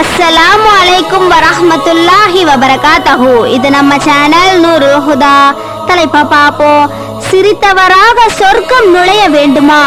அஸ்ஸலாமு அலைக்கும் வரஹமத்துல்லாஹி வபரகாத்தஹு இது நம்ம சேனல் நூறு ஹுதா தலைப்பா பாப்போம் சிரித்தவராக சொர்க்கம் நுழைய வேண்டுமா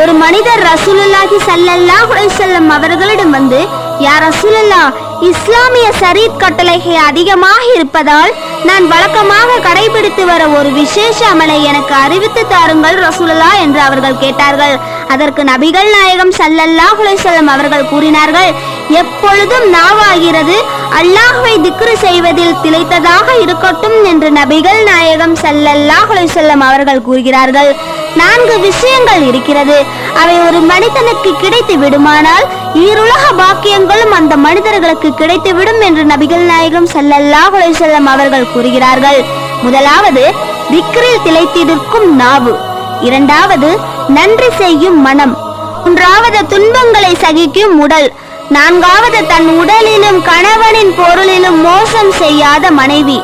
ஒரு மனிதர் ரசூலுல்லாஹி ஸல்லல்லாஹு அலைஹி அவர்களிடம் வந்து யா ரசூலுல்லா இஸ்லாமிய சரீத் கட்டளைகள் அதிகமாக இருப்பதால் நான் வழக்கமாக கடைபிடித்து வர ஒரு விசேஷ அமலை எனக்கு அறிவித்து தாருங்கள் ரசூலுல்லா என்று அவர்கள் கேட்டார்கள் அதற்கு நபிகள் நாயகம் சல்லல்லாஹ் அலைஹி செல்லும் அவர்கள் கூறினார்கள் எப்பொழுதும் நாவாகிறது. அல்லாஹுவை திக்ரு செய்வதில் திளைத்ததாக இருக்கட்டும் என்று நபிகள் நாயகம் ஸல்லல்லாஹு செல்லும் அவர்கள் கூறுகிறார்கள். நான்கு விஷயங்கள் இருக்கிறது. அவை ஒரு மனிதனுக்கு கிடைத்து விடுமானால் ஈருலக பாக்கியங்களும் அந்த மனிதர்களுக்கு கிடைத்து விடும் என்று நபிகள் நாயகம் ஸல்லல்லாஹு செல்லும் அவர்கள் கூறுகிறார்கள். முதலாவது திக்ரில் திளைத்திருக்கும் நாவு. இரண்டாவது நன்றி செய்யும் மனம். மூன்றாவது துன்பங்களை சகிக்கும் உடல். நான்காவது தன் உடலிலும் கணவனின் பொருளிலும் மோசம் செய்யாத மனைவி.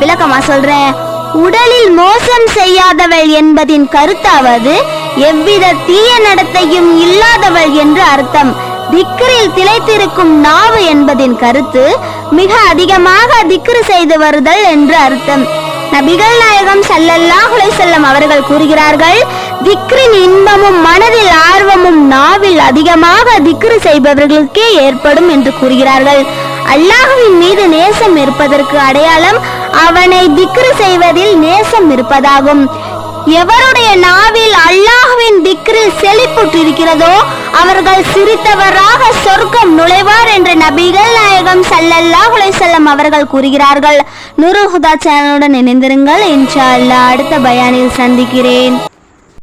விளக்கமா சொல்றேன் உடலில் மோசம் செய்யாதவள் என்பதின் கருத்தாவது எவ்வித தீய நடத்தையும் இல்லாதவள் என்று அர்த்தம். திக்கரில் திளைத்திருக்கும் நாவு என்பதின் கருத்து மிக அதிகமாக திக்ரு செய்து வருதல் என்று அர்த்தம். நபிகள் நாயகம் ஸல்லல்லாஹு செல்லம் அவர்கள் கூறுகிறார்கள் திக்ரின் இன்பமும் மனதில் ஆர்வமும் அதிகமாக திக்ரு செய்பவர்களுக்கே ஏற்படும் என்று கூறுகிறார்கள். அல்லாஹுவின் மீது நேசம் இருப்பதற்கு அடையாளம் அவனை திக்ரு செய்வதில் நேசம் இருப்பதாகும். எவருடைய நாவில் அல்லாஹுவின் திக்ரில் செழிப்புற்றிருக்கிறதோ அவர்கள் சிரித்தவராக சொர்க்கம் நுழைவார் என்று நபிகள் நாயகம் ஸல்லல்லாஹு செல்லம் அவர்கள் கூறுகிறார்கள். நுரு ஹுதா சேனலுடன் இணைந்திருங்கள். இன்ஷா அல்லாஹ் அடுத்த பயானில் சந்திக்கிறேன்.